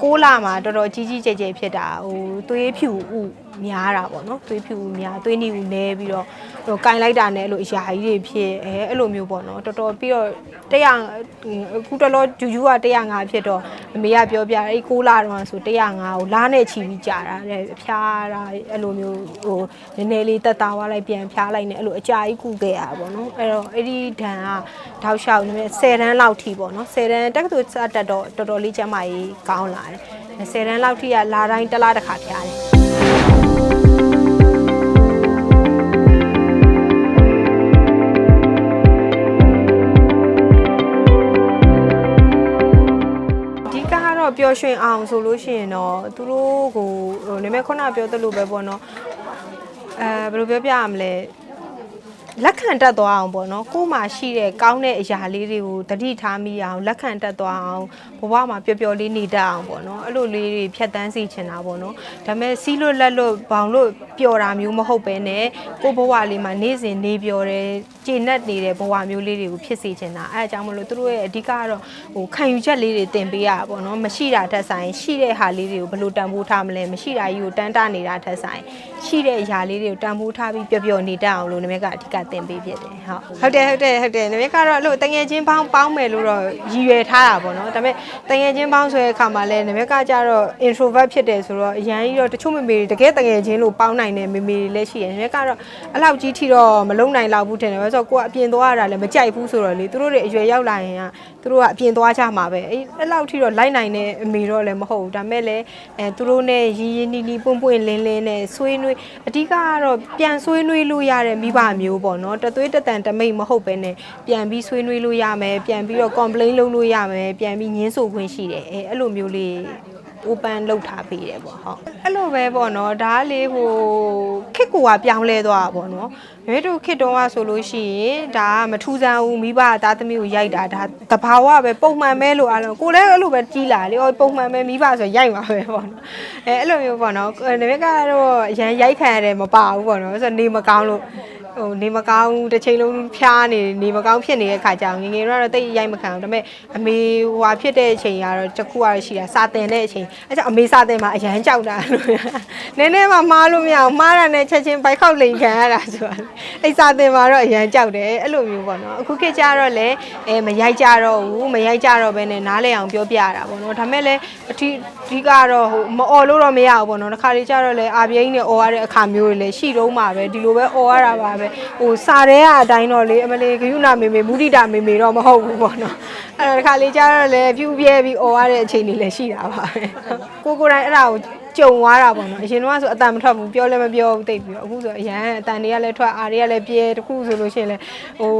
6လမှာတော်တော်ကြီးကြီးကျယ်ကျယ်ဖြစ်တာဟိုသွေးဖြူဥများတာပေါ့နော်သွေးဖြူဥများသွေးနီဥနဲပြီးတော့ဟိုကင်လိုက်တာနဲ့အဲ့လိုအရာကြီးတွေဖြစ်အဲအဲ့လိုမျိုးပေါ့နော်တော်တော်ပြီးတော့100အခုတော်တော်ဂျူဂျူက105ဖြစ်တော့အမေကပြောပြအဲ့6လတော့ဆို105ကိုလားနဲ့ချီပြီးကြာတာတဲ့ဖျားတာအဲ့လိုမျိုးဟိုနည်းနည်းလေးတက်တာသွားလိုက်ပြန်ဖျားလိုက်နေအဲ့လိုအကြာကြီးကုခဲ့ရတာပေါ့နော်အဲ့တော့အဲ့ဒီဒဏ်ကတောက်လျှောက်နည်းနည်း10တန်းလောက်ထိပေါ့နော်10တန်းတက္ကသိုလ်စတက်တော့တော်တော်လေးကျန်းမာရေးကောင်းလာတယ်10တန်းလောက်ထိကလာတိုင်းတစ်လားတစ်ခါဖျားတယ် ပျော်ရွှင်အောင်ဆိုလို့ရှိရင်တော့သူတို့ကိုဟိုနည်းနည်းခုနပြောသလိုပဲပေါ့နော်အဲဘယ်လိုပြောပြရမလဲ လက်ခံတတ်သွားအောင်ပေါ့နော်ကိုယ်မှာရှိတဲ့ကောင်းတဲ့အရာလေးတွေကိုတတိထားမိအောင်လက်ခံတတ်သွားအောင်ဘဝမှာပျော်ပျော်လေးနေတတ်အောင်ပေါ့နော်အဲ့လိုလေးတွေဖြတ်တန်းစီချင်တာပေါ့နော်ဒါပေမဲ့စီးလို့လက်လို့ဘောင်လို့ပျော်တာမျိုးမဟုတ်ပဲနဲ့ကိုယ့်ဘဝလေးမှာနေ့စဉ်နေပျော်တယ်ကျေနပ်နေတဲ့ဘဝမျိုးလေးတွေကိုဖြစ်စေချင်တာအဲအကြောင်းမလို့သူတို့ရဲ့အဓိကကတော့ဟိုခံယူချက်လေးတွေတင်ပေးရတာပေါ့နော်မရှိတာထက်ဆိုင်ရှိတဲ့ဟာလေးတွေကိုဘယ်လိုတန်ဖိုးထားမလဲမရှိတာကြီးကိုတန်းတနေတာထက်ဆိုင်ရှိတဲ့အရာလေးတွေကိုတန်ဖိုးထားပြီးပျော်ပျော်နေတတ်အောင်လို့နမကအဓိကတင်ပေးဖြစ်တယ်ဟုတ်ဟုတ်တယ်ဟုတ်တယ်ဟုတ်တယ်နမကတော့အဲ့လိုတငယ်ချင်းပေါင်းပေါင်းမယ်လို့တော့ရည်ရွယ်ထားတာပေါ့နော်ဒါပေမဲ့တငယ်ချင်းပေါင်းဆိုတဲ့အခါမှာလဲနမကကြတော့ introvert ဖြစ်တယ်ဆိုတော့အရန်ကြီးတော့တချို့မေမေတွေတကယ်တငယ်ချင်းလို့ပေါင်းနိုင်တဲ့မေမေတွေလည်းရှိတယ်နမကတော့အဲ့လောက်ကြီးထိတော့မလုံနိုင်လောက်ဘူးထင်တယ်ဘာလို့ဆိုတော့ကိုကအပြင်သွားရတာလည်းမကြိုက်ဘူးဆိုတော့လေသူတို့တွေအရွယ်ရောက်လာရင်ကသူတို့ကအပြင်သွားကြမှာပဲအဲ့အဲ့လောက်ထိတော့လိုက်နိုင်တဲ့အမေတော့လည်းမဟုတ်ဘူးဒါပေမဲ့လည်းအဲသူတို့နဲ့ရင်းရင်းနီးနီးပွန့်ပွန့်လင်းလင်းနဲ့ဆွေးနွေးအဓိကကတော့ပြန်ဆွေးနွေးလို့ရတဲ့မိဘမျိုးပေါ့နော်တသွေးတတန်တမိတ်မဟုတ်ပဲနဲ့ပြန်ပြီးဆွေးနွေးလို့ရမယ်ပြန်ပြီးတော့ complain လုပ်လို့ရမယ်ပြန်ပြီးညှင်းဆိုခွင့်ရှိတယ်အဲအဲ့လိုမျိုးလေး open လုပ်ထားပေးတယ်ပေါ့ဟုတ်အဲ့လိုပဲပေါ့နော်ဒါကလေဟိုခစ်ကူကပြောင်းလဲသွားတာပေါ့နော် ရွေးတို့ခစ်တော့ကဆိုလို့ရှိရင်ဒါကမထူးဆန်းဘူးမိဘသားသမီးကိုရိုက်တာဒါတဘာဝပဲပုံမှန်ပဲလို့အားလုံးကိုလည်းအဲ့လိုပဲကြီးလာလေဟောပုံမှန်ပဲမိဘဆိုရိုက်မှာပဲပေါ့နော်အဲအဲ့လိုမျိုးပေါ့နော်နမကတော့အရန်ရိုက်ခံရတယ်မပါဘူးပေါ့နော်ဆိုတော့နေမကောင်းလို့ဟိုနေမကောင်းတစ်ချိန်လုံးဖျားနေနေမကောင်းဖြစ်နေတဲ့ခါကြောင်ငယ်ငယ်တော့တိတ်ရိုက်မခံဘူးဒါပေမဲ့အမေဟိုဟာဖြစ်တဲ့အချိန်ကတော့တစ်ခုကတော့ရှိတာစာတင်တဲ့အချိန်အဲကြောင့်အမေစာတင်မှာအရန်ကြောက်တာလို့နည်းနည်းမှမားလို့မရအောင်မားတာနဲ့ချက်ချင်းဘိုက်ခောက်လိန်ခံရတာဆိုတာအဲ့စာတင်မှာတော့အရန်ကြောက်တယ်အဲ့လိုမျိုးပေါ့နော်အခုခေတ်ကျတော့လည်းအဲမရိုက်ကြတော့ဘူးမရိုက်ကြတော့ဘဲနဲ့နားလဲအောင်ပြောပြရတာပေါ့နော်ဒါပေမဲ့လည်းအထီးအဓိကတော့ဟိုမអော်လို့တော့မရဘူးပေါ့နော်တစ်ခါလေကျတော့လည်းအာပြိန်းနဲ့អော်ရတဲ့အခါမျိုးတွေလည်းရှိတော့မှာပဲဒီလိုပဲអော်ရတာပါပဲဟိုစာတဲကအတိုင်းတော့လေအမလေးဂယုနာမေမေမုဒိတာမေမေတော့မဟုတ်ဘူးပေါ့နော်အဲ့တော့တစ်ခါလေကျတော့လည်းပြူပြဲပြီးអော်ရတဲ့အချိန်တွေလည်းရှိတာပါပဲကိုကိုယ်တိုင်အဲ့ဒါကို ကြုံသွားတာပေါ့နော်အရင်တော့ဆိုအတန်မထွက်ဘူးပြောလည်းမပြောဘူးတိတ်ပြီးတော့အခုဆိုအရန်အတန်တွေကလည်းထွက်အားတွေကလည်းပြဲတခုဆိုလို့ရှိရင်လည်းဟို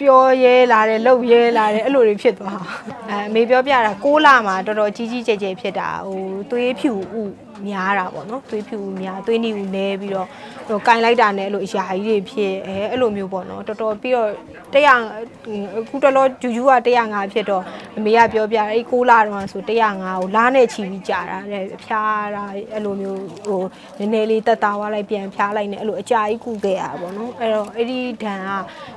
ပြောရဲလာတယ်လှုပ်ရဲလာတယ်အဲ့လိုတွေဖြစ်သွားအဲအမေပြောပြတာ6လမှာတော်တော်ကြီးကြီးကျယ်ကျယ်ဖြစ်တာဟိုသွေးဖြူဥ များတာပေါ့နော်သွေးဖြူဥများသွေးနီဥနဲပြီးတော့ဟိုကင်လိုက်တာနဲ့အဲ့လိုအရာကြီးတွေဖြစ်အဲအဲ့လိုမျိုးပေါ့နော်တော်တော်ပြီးတော့100အခုတော်တော်ဂျူဂျူက105ဖြစ်တော့အမေကပြောပြအဲ့6လတော့ဆို105ကိုလားနဲ့ချီပြီးကြာတာတဲ့ဖျားတာအဲ့လိုမျိုးဟိုနည်းနည်းလေးတက်တာသွားလိုက်ပြန်ဖျားလိုက်နေအဲ့လိုအကြာကြီးကုခဲ့ရတာပေါ့နော်အဲ့တော့အဲ့ဒီဒဏ်က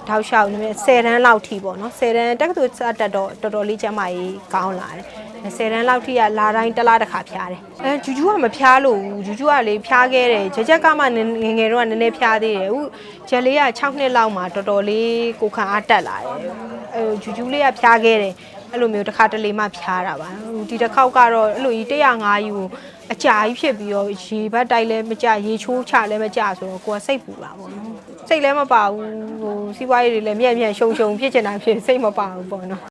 တောက်လျှောက်နည်းနည်း10တန်းလောက်ထိပေါ့နော်10တန်းတက္ကသိုလ်စတက်တော့တော်တော်လေးကျန်းမာရေးကောင်းလာတယ် 10တန်းလောက်ထိကလာတိုင်းတစ်လားတစ်ခါဖျားတယ်အဲဂျူဂျူကမဖျားလို့ဘူးဂျူဂျူကလေဖျားခဲ့တယ်ကြက်ကြက်ကမှငယ်ငယ်တော့နည်းနည်းဖျားသေးတယ်အခုဂျက်လေးက6နှစ်လောက်မှတော်တော်လေးကိုခံအားတက်လာတယ်အဲဂျူဂျူလေးကဖျားခဲ့တယ်အဲ့လိုမျိုးတစ်ခါတလေမှဖျားတာပါဟိုဒီတစ်ခေါက်ကတော့အဲ့လိုကြီး105ယူကိုအကြာကြီးဖြစ်ပြီးတော့ရေဘတ်တိုက်လည်းမကြရေချိုးချလည်းမကြဆိုတော့ကိုကစိတ်ပူတာပေါ့နော်စိတ်လည်းမပါဘူးဟိုစီးပွားရေးတွေလည်းမြက်မြက်ရှုံရှုံဖြစ်ချင်တာဖြစ်စိတ်မပါဘူးပေါ့နော်